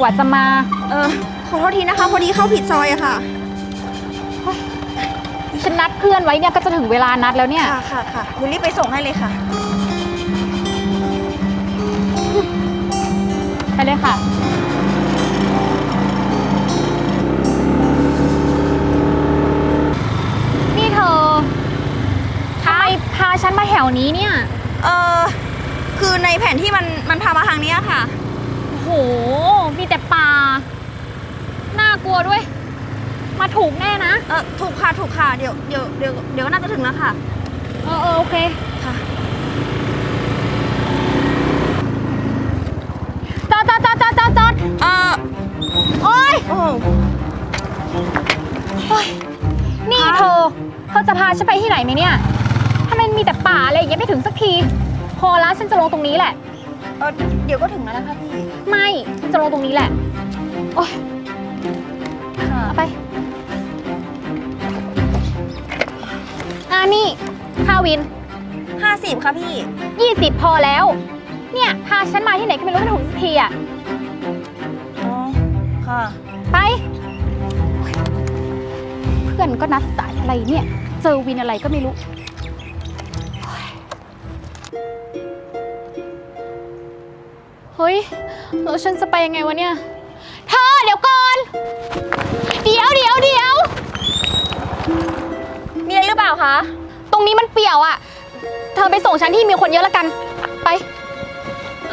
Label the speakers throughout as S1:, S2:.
S1: กว่าจะมา
S2: เออขอโทษทีนะคะ พอดีเข้าผิดซอยอะค่ะ
S1: ฉันนัดเพื่อนไว้เนี่ยก็จะถึงเวลานัดแล้วเนี่ย
S2: ค่ะค่ะค่ะเดี๋ยวรีบไปส่งให้เลยค่ะ
S1: ไปเลยค่ะ นี่เธอทำไมพาฉันมาแถวนี้เนี่ย
S2: เออคือในแผนที่มันมันพามาทางเนี้ยค่ะ
S1: โอ้โห มีแต่ป่า น่ากลัวด้วย มาถูกแน่นะ
S2: เออถูกค่ะถูกค่ะเดี๋ยวเดี๋ยวเดี๋ยวเดี๋ยวน่าจะถึงแล้วค่ะ
S1: เออเออโอเค
S2: ค่ะ
S1: จอดจอดจอดจอดจอดจอด
S2: เออ
S1: โอ๊ย
S2: โอ้
S1: โอ๊ยนี่เธอ เธอจะพาฉันไปที่ไหนไหมเนี่ยทำไมมีแต่ป่าอะไรอย่างเงี้ยไม่ถึงสักที พอแล้วฉันจะลงตรงนี้แหละ
S2: เออเดี๋ยวก็ถึงแล้วนะคะพี่
S1: ไม่ฉันจะลงตรงนี้แหละ โอ๊ย
S2: ค่ะ
S1: เอาไปอ่านี่ค่าวิน
S2: ห้าสิบค่ะพี่
S1: 20 พอแล้ว เนี่ย พาฉันมาที่ไหนก็ไม่รู้ไม่ถูกสักทีอะ
S2: อ๋อ ค่ะ
S1: ไปโอ๊ยเพื่อนก็นัดสายอะไรเนี่ย เจอวินอะไรก็ไม่รู้ เฮ้ยแล้วฉันจะไปยังไงวะเนี่ย เธอเดี๋ยวก่อน เดี๋ยวเดี๋ยวเดี๋ยว
S2: มีอะไรหรือเปล่าคะ
S1: ตรงนี้มันเปี่ยวอะ่ะเธอไปส่งฉันที่มีคนเยอะละกัน ไป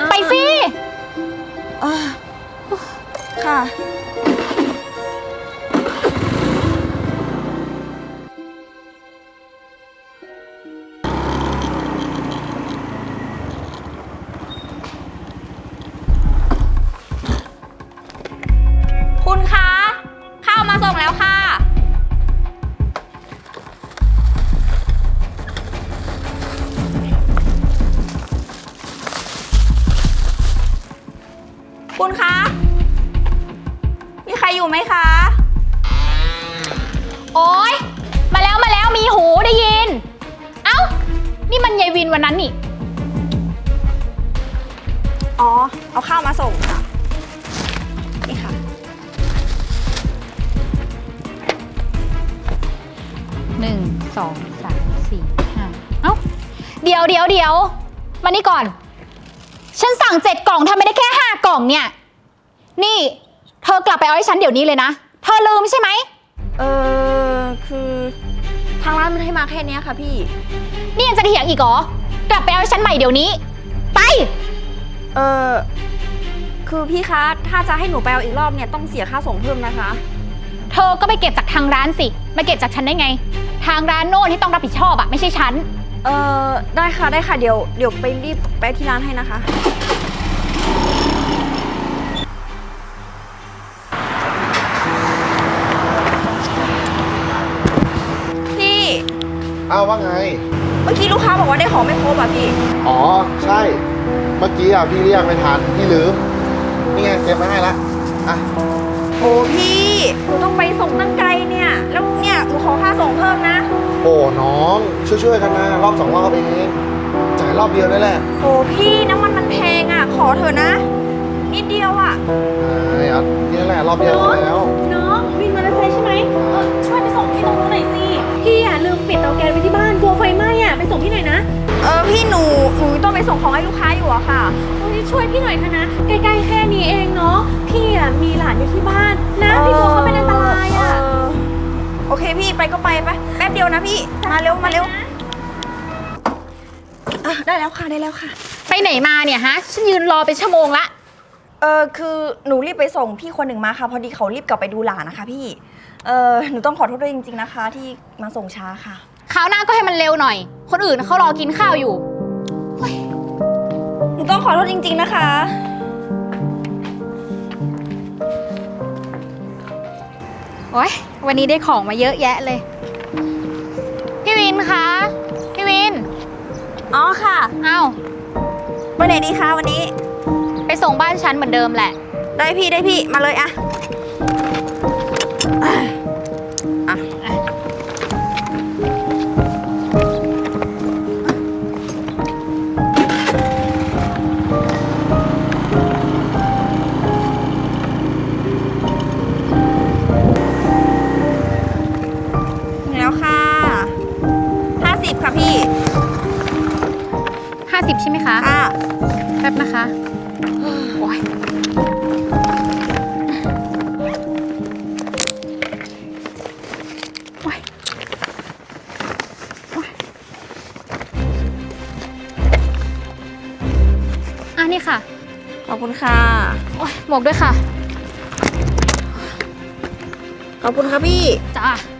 S1: ไปสิ
S2: อ่าค่ะ คุณคะ มีใครอยู่ไหมคะ
S1: โอ๊ย มาแล้วมาแล้วมีหูได้ยิน เอ้า นี่มันยายวินวันนั้นนี่
S2: อ๋อ เอาข้าวมาส่งค่ะ นี่ค่ะ
S1: หนึ่งสองสามสี่ห้าเอ้า เดี๋ยวเดี๋ยวเดี๋ยวมานี่ก่อน ฉันสั่งเจ็ดกล่องทำไม่ได้แค่ห้ากล่องเนี่ย นี่ เธอกลับไปเอาให้ฉันเดี๋ยวนี้เลยนะ เธอลืมใช่ไหม
S2: เออคือทางร้านมันให้มาแค่เนี้ยค่ะพี่
S1: นี่ยังจะเถียงอีกเหรอ กลับไปเอาให้ฉันใหม่เดี๋ยวนี้ ไป
S2: เออคือพี่คะ ถ้าจะให้หนูไปเอาอีกรอบเนี่ยต้องเสียค่าส่งเพิ่มนะคะ
S1: เธอก็ไปเก็บจากทางร้านสิ มาเก็บจากฉันได้ไง ทางร้านโน่นที่ต้องรับผิดชอบอะไม่ใช่ฉัน
S2: เออได้ค่ะได้ค่ะเดี๋ยวเดี๋ยวไปรีบไปที่ร้านให้นะคะ พี่
S3: อ้าวว่าไง
S2: เมื่อกี้ลูกค้าบอกว่าได้ของไม่ครบอะพี่
S3: อ๋อ ใช่ เมื่อกี้อะพี่เรียกไม่ทันพี่ลืม นี่ไงเก็บมาให้ละ อะ
S2: โอ้พี่
S3: โอ้น้อง ช่วยๆกันนะ รอบสองรอบเองจ่ายรอบเดียวได้แหละ
S2: โอ้พี่น้ำมันมันแพงอะ ขอเถอะนะ นิดเดียวอะ
S3: ไอ้เอานี่แหละรอบเดียวแล้ว
S4: น้องวินมอเตอร์ไซค์ใช่ไหมเออช่วยไปส่งที่ตรงนู้นหน่อยสิ พี่อะลืมปิดเตาแก๊สไว้ที่บ้านกลัวไฟไหม้อะ ไปส่งที่ไหนอยนะ
S2: เออพี่หนูหนูต้องไปส่งของให้ลูกค้าอยู่อะค่ะ
S4: โอ้ยช่วยพี่หน่อยเถอะนะ ใกล้ๆแค่นี้เองเนาะ พี่อะมีหลานอยู่ที่บ้านนะพี่กลัวเขาเป็นอันตรายอะ
S2: เโอเคพี่ไป ก็ไปไปแป๊บเดียวนะพี่ มาเร็วมาเร็วอะได้แล้วค่ะได้แล้วค่ะ
S1: ไปไหนมาเนี่ยฮะ ฉันยืนรอเป็นชั่วโมงละ
S2: เออคือหนูรีบไปส่งพี่คนหนึ่งมาค่ะ พอดีเขารีบกลับไปดูหลานนะคะ พี่ เออหนูต้องขอโทษด้วยจริง ๆนะคะ ที่มาส่งช้าค่ะ
S1: คราวหน้าก็ให้มันเร็วหน่อย คนอื่นเขารอกินข้าวอยู่
S2: หนูต้องขอโทษจริง ๆนะคะ
S1: โอ๊ย วันนี้ได้ของมาเยอะแยะเลย พี่วินคะ พี่วิน
S2: อ๋อค่ะ
S1: เอ้า
S2: ไปไหนดีคะวันนี้
S1: ไปส่งบ้านฉันเหมือนเดิมแหละ
S2: ได้พี่ได้พี่มาเลยอะอะอะ 50 ค่ะพี่
S1: 50 ใช่ไหมคะ
S2: อะ
S1: แป๊บนะคะ โอ้ยโอ้ยโอ้ยอะนี่ค่ะ
S2: ขอบคุณค่ะ
S1: โอ้ยหมวกด้วยค่ะ
S2: ขอบคุณครับพี่
S1: จ้า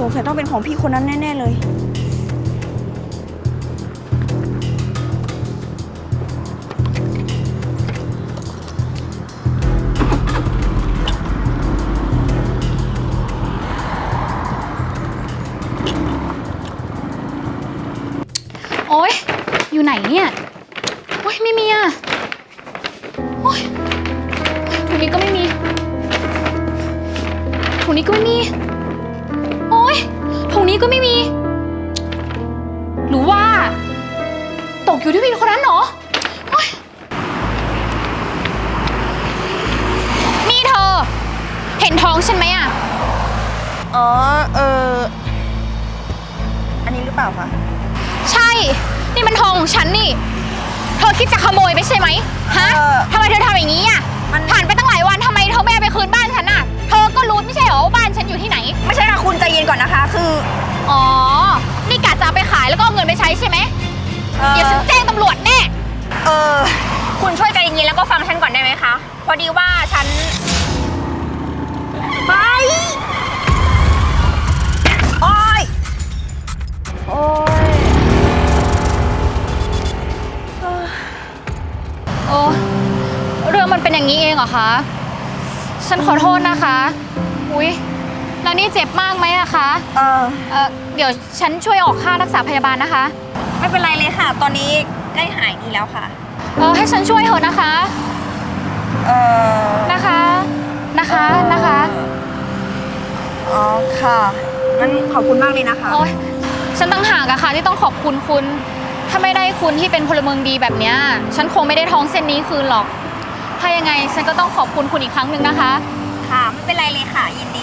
S2: สงสัยต้องเป็นของพี่คนนั้นแน่ ๆ เลย
S1: โอ้ยอยู่ไหนเนี่ย โอ้ยไม่มีอะ โอ้ยถุงนี้ก็ไม่มีถุงนี้ก็ไม่มี ถุงนี้ก็ไม่มี หรือว่า ตกอยู่ที่พี่คนนั้นเหรอโอ๊ยนี่เธอ เห็นท้องฉันไหมอะ
S2: อ๋อ เออ อันนี้หรือเปล่าคะ
S1: ใช่ นี่มันทองของฉันนี่ เธอคิดจะขโมยไปใช่ไหมฮะ
S2: เออ
S1: ทำไมเธอทำอย่างนี้อะ
S2: มัน
S1: ผ่านไปตั้งหลายวันทำไมเธอไม่เอาไปคืนบ้านฉันอะ เธอก็รู้ไม่ใช่เหรอว่าบ้านฉันอยู่ที่ไหน
S2: ไม่ใช่ค่ะคุณใจเย็นก่อนนะคะ คือ
S1: อ๋อ นี่กะจะเอาไปขายแล้วก็เอาเงินไปใช้ใช่ไหม
S2: เอ่อ
S1: เดี๋ยวฉันแจ้งตำรวจแน่
S2: เออ
S1: คุณช่วยใจเย็นๆแล้วก็ฟังฉันก่อนได้ไหมคะ พอดีว่าฉัน
S2: ไปโอ้ยโอ้ย
S1: โอ้เรื่องมันเป็นอย่างนี้เองเหรอคะ ฉันขอโทษนะคะ อุ๊ย แล้วนี่เจ็บมากไหมอะคะ
S2: เออ
S1: เออเดี๋ยวฉันช่วยออกค่ารักษาพยาบาลนะคะ
S2: ไม่เป็นไรเลยค่ะ ตอนนี้ใกล้หายดีแล้วค่ะ
S1: เออให้ฉันช่วยเถอะนะคะ
S2: เออ
S1: นะคะ นะคะ นะคะ
S2: อ๋อค่ะงั้นขอบคุณมากเลยนะคะ
S1: โอ๊ย ฉันตั้งหากอะค่ะที่ต้องขอบคุณคุณ ถ้าไม่ได้คุณที่เป็นพลเมืองดีแบบเนี้ย ฉันคงไม่ได้ท้องเส้นนี้คืนหรอก ถ้ายังไงฉันก็ต้องขอบคุณคุณอีกครั้งหนึ่งนะคะ
S2: ค่ะ ไม่เป็นไรเลยค่ะ ยินดี